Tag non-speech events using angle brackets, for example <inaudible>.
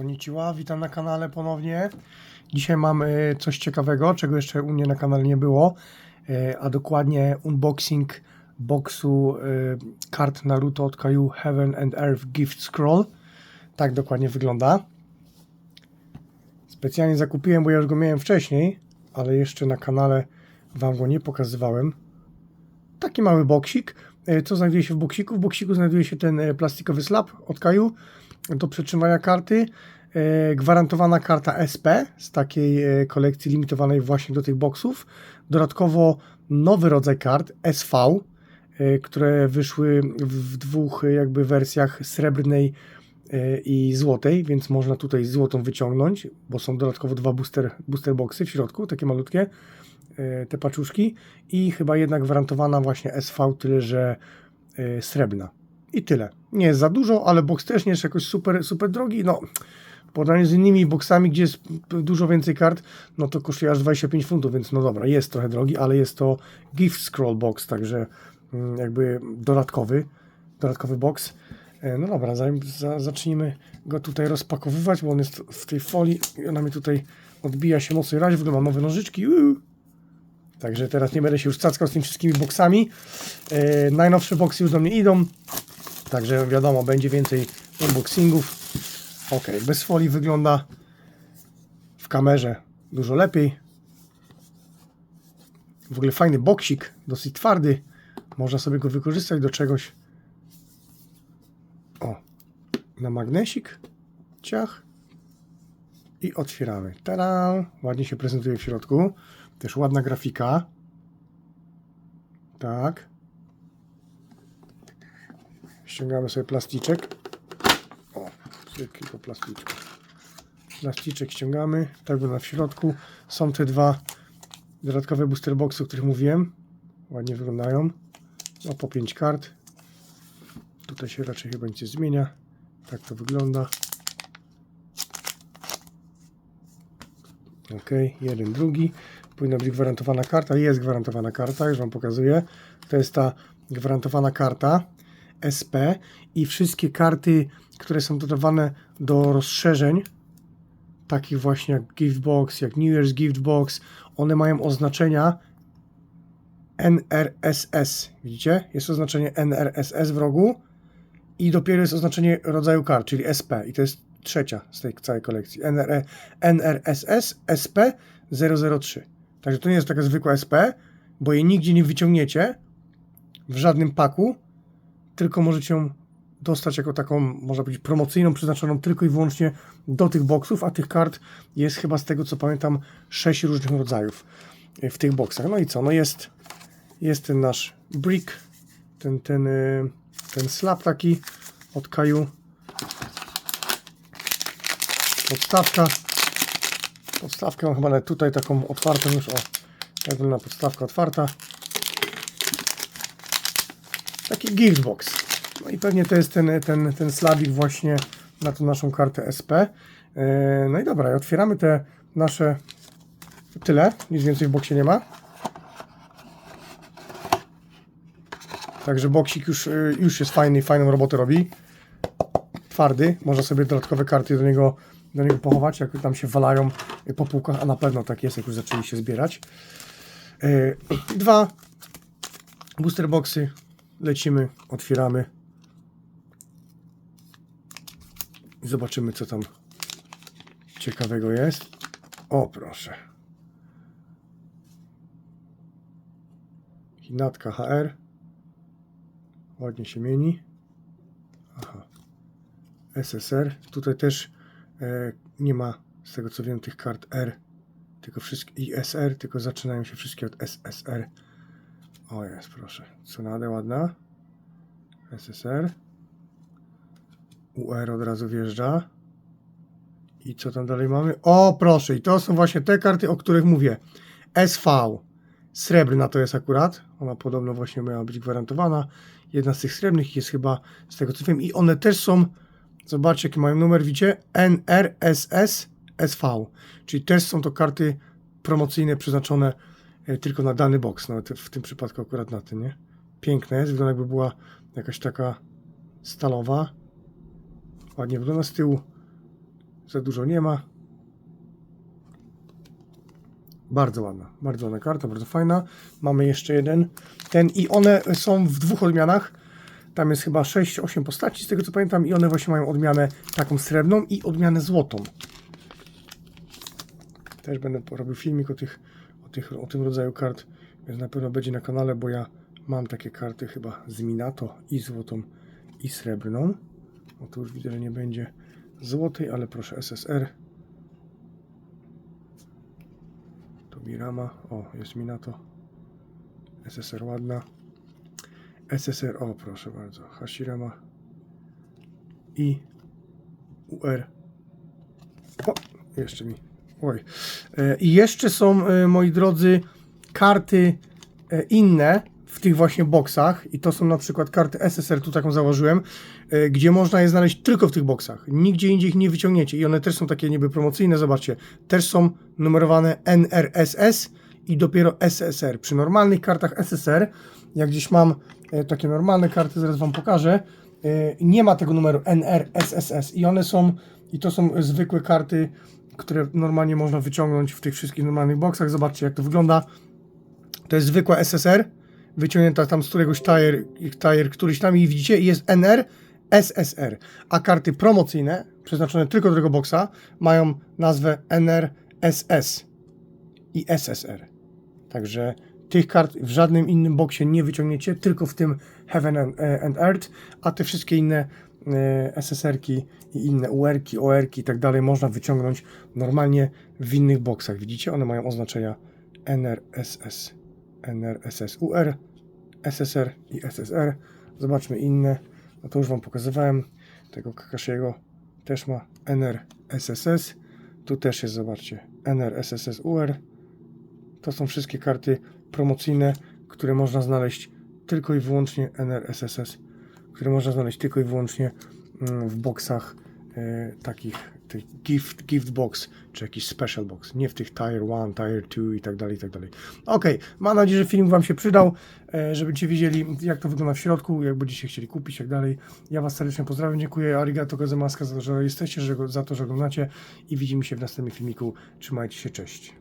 Konnichiwa, witam na kanale ponownie. Dzisiaj mam e, coś ciekawego, czego jeszcze u mnie na kanale nie było, e, a dokładnie unboxing boxu e, kart Naruto od Kaju Heaven and Earth Gift Scroll. Tak dokładnie wygląda. Specjalnie zakupiłem, bo ja już go miałem wcześniej, ale jeszcze na kanale Wam go nie pokazywałem. Taki mały boksik. E, Co znajduje się w boksiku? W boksiku znajduje się ten e, plastikowy slab od Kaju do przetrzymania karty. E, Gwarantowana karta SP z takiej kolekcji limitowanej właśnie do tych boksów. Dodatkowo nowy rodzaj kart SV, które wyszły w dwóch jakby wersjach srebrnej i złotej, więc można tutaj złotą wyciągnąć, bo są dodatkowo dwa booster, booster boxy w środku, takie malutkie te paczuszki i chyba jedna gwarantowana właśnie SV, tyle że e, srebrna. I tyle. Nie jest za dużo, ale box też nie jest jakoś super, super drogi. No, w porównaniu z innymi boxami, gdzie jest dużo więcej kart, no to kosztuje aż 25 funtów, więc no dobra, jest trochę drogi, ale jest to gift scroll box, także mm, jakby dodatkowy, dodatkowy box. E, No dobra, zanim za, zacznijmy go tutaj rozpakowywać, bo on jest w tej folii ona mi tutaj odbija się mocno i razie, w ogóle mam nowe nożyczki. Uuu. Także teraz nie będę się już cackał z tymi wszystkimi boxami. E, najnowsze boxy już do mnie idą. Także wiadomo, będzie więcej unboxingów. Ok, bez folii wygląda w kamerze dużo lepiej. W ogóle fajny boksik, dosyć twardy. Można sobie go wykorzystać do czegoś. O, na magnesik. Ciach. I otwieramy. Tada! Ładnie się prezentuje w środku. Też ładna grafika. Tak. Ściągamy sobie plasticzek. O, sobie kilka plasticzków. Plasticzek ściągamy. Tak wygląda w środku. Są te dwa dodatkowe booster boxy, o których mówiłem. Ładnie wyglądają. No, po 5 kart. Tutaj się raczej chyba nic nie zmienia. Tak to wygląda. Ok, jeden, drugi. Powinna być gwarantowana karta. Jest gwarantowana karta, już Wam pokazuję. To jest ta gwarantowana karta SP i wszystkie karty, które są dodawane do rozszerzeń, takich właśnie jak Giftbox, jak New Year's Gift Box, one mają oznaczenia NRSS. Widzicie? Jest oznaczenie NRSS w rogu i dopiero jest oznaczenie rodzaju kart, czyli SP. I to jest trzecia z tej całej kolekcji. NR, NRSS SP 003. Także to nie jest taka zwykła SP, bo jej nigdzie nie wyciągniecie w żadnym paku, tylko możecie ją dostać jako taką, można powiedzieć, promocyjną, przeznaczoną tylko i wyłącznie do tych boksów, a tych kart jest chyba z tego co pamiętam sześć różnych rodzajów w tych boksach. No i co? No jest, jest ten nasz brick, ten, ten, y, ten slab taki od Kaju. Podstawka. Podstawkę mam chyba nawet tutaj taką otwartą już, o, jak wygląda podstawka otwarta. Taki gift box. No i pewnie to jest ten, ten, ten slabik właśnie na tą naszą kartę SP. E, No i dobra, otwieramy te nasze tyle, nic więcej w boksie nie ma. Także boksik już, y, już jest fajny, fajną robotę robi. Twardy, można sobie dodatkowe karty do niego, do niego pochować, jak tam się walają po półkach, a na pewno tak jest, jak już zaczęli się zbierać. E, <clears throat> Dwa booster boxy, lecimy, otwieramy. I Zobaczymy, co tam ciekawego jest. O, proszę. Hinatka HR. Ładnie się mieni. Aha. SSR. Tutaj też nie ma, z tego co wiem, tych kart R. Tylko wszystkie i SR, tylko zaczynają się wszystkie od SSR. O jest, proszę. Cunade ładna. SSR. UR od razu wjeżdża. I co tam dalej mamy? O, proszę, i to są właśnie te karty, o których mówię. SV. Srebrna to jest akurat. Ona podobno właśnie miała być gwarantowana. Jedna z tych srebrnych jest chyba, z tego co wiem, i one też są, zobaczcie jaki mają numer, widzicie? NRSS SV. Czyli też są to karty promocyjne przeznaczone e, tylko na dany box. Nawet w tym przypadku akurat na ten, nie? Piękne jest, wygląda jakby była jakaś taka stalowa. Ładnie wygląda z tyłu. za dużo nie ma. Bardzo ładna, bardzo ładna karta, bardzo fajna. Mamy jeszcze jeden. Ten i one są w dwóch odmianach. Tam jest chyba 6-8 postaci, z tego co pamiętam, i one właśnie mają odmianę taką srebrną i odmianę złotą. Też będę robił filmik o, tych, o, tych, o tym rodzaju kart, więc na pewno będzie na kanale, bo ja mam takie karty chyba z Minato i złotą i srebrną. O tu już widzę, że nie będzie złotej, ale proszę SSR. To Mirama. O, jest Minato. SSR ładna. SSR, o proszę bardzo. Hashirama. I UR. O, jeszcze mi. Oj. E, I jeszcze są, e, moi drodzy, karty e, inne w tych właśnie boksach. I to są na przykład karty SSR, tu taką założyłem, gdzie można je znaleźć tylko w tych boksach. Nigdzie indziej ich nie wyciągniecie. I one też są takie niby promocyjne, zobaczcie. Też są numerowane NRSS i dopiero SSR. Przy normalnych kartach SSR, jak gdzieś mam e, takie normalne karty, zaraz Wam pokażę, e, nie ma tego numeru NRSSS i one są, i to są zwykłe karty, które normalnie można wyciągnąć w tych wszystkich normalnych boksach. Zobaczcie, jak to wygląda. To jest zwykła SSR, wyciągnięta tam z któregoś tire, tire któryś tam i widzicie, jest NR, SSR. A karty promocyjne, przeznaczone tylko do tego boksa, mają nazwę NRSS i SSR. Także tych kart w żadnym innym boksie nie wyciągniecie, tylko w tym Heaven and, e, and Earth, a te wszystkie inne e, SSR-ki i inne UR-ki, OR-ki i tak dalej można wyciągnąć normalnie w innych boksach. Widzicie? One mają oznaczenia NRSS, NRSS, UR, SSR i SSR. Zobaczmy inne. No to już Wam pokazywałem. Tego Kakashiego też ma NRSSS. Tu też jest, zobaczcie, NRSSS UR. To są wszystkie karty promocyjne, które można znaleźć tylko i wyłącznie NRSSS, które można znaleźć tylko i wyłącznie mm, w boksach e, takich tych gift, gift box, czy jakiś special box, nie w tych tier 1, tier 2 i tak dalej, i tak dalej. Ok, mam nadzieję, że film Wam się przydał, e, żebyście wiedzieli, jak to wygląda w środku, jak będziecie chcieli kupić, i tak dalej. Ja Was serdecznie pozdrawiam, dziękuję, arigato gozaimasu za to, że jesteście, że, za to, że oglądacie i widzimy się w następnym filmiku. Trzymajcie się, cześć.